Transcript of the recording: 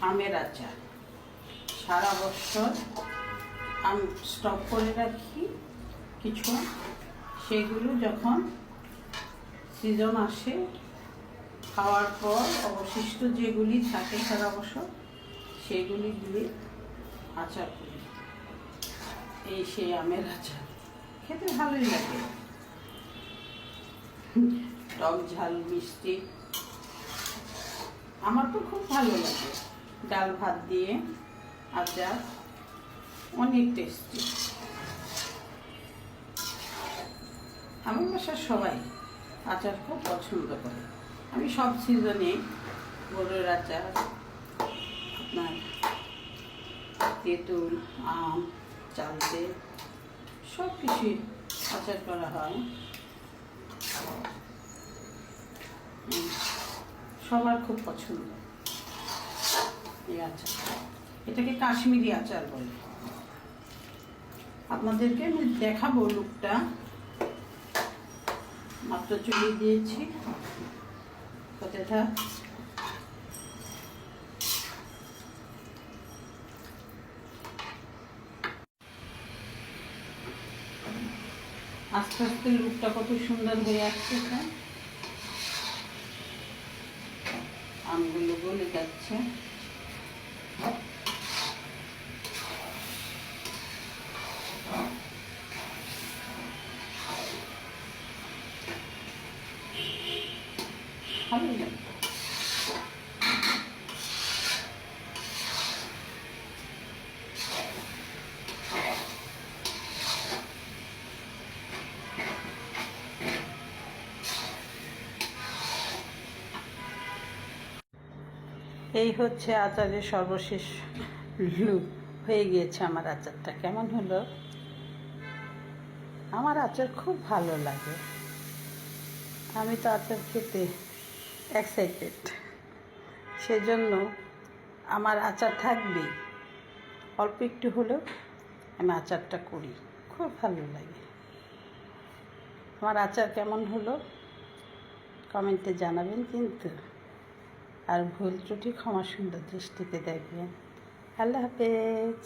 আমের আচার। সারা বছর আম স্টক করে রাখি কিছু। সেগুলো যখন সিজন আসে, খাওয়ার পর অবশিষ্ট যেগুলি থাকে সারা বছর, সেগুলি দিয়ে আচার করি। এই সেই আমের আচার। খেতে ভালোই লাগে। টক ঝাল, মিষ্টি, আমার তো খুব ভালো লাগে। ডাল ভাত দিয়ে আচার অনেক টেস্টি আমার বাসার সবাই আচার খুব পছন্দ করে। আমি সব সিজনে গরুর আচার, আপনার তেঁতুল, আম, চালতে, সব কিছুই আচার করা হয়। সবার খুব পছন্দ। এটাকে কাশ্মীরি আচার বলে। আপনাদেরকে আমি দেখাবো লুকটা। মাত্র চুলি দিয়েছি। আস্তে আস্তে লুকটা কত সুন্দর হয়ে আসছে আমগুলো গলে যাচ্ছে। ভালোই লাগে এই হচ্ছে আচারের সর্বশেষ লুক। হয়ে গিয়েছে আমার আচারটা। কেমন হলো? আমার আচার খুব ভালো লাগে। আমি তো আচার খেতে এক্সাইটেড সেজন্য আমার আচার থাকবে। অল্প একটু হলেও আমি আচারটা করি। খুব ভালো লাগে। আমার আচার কেমন হলো? কমেন্টে জানাবেন কিন্তু। আর ভুল ত্রুটি ক্ষমা সুন্দর দৃষ্টিতে দেখবেন। আল্লাহ হাফেজ।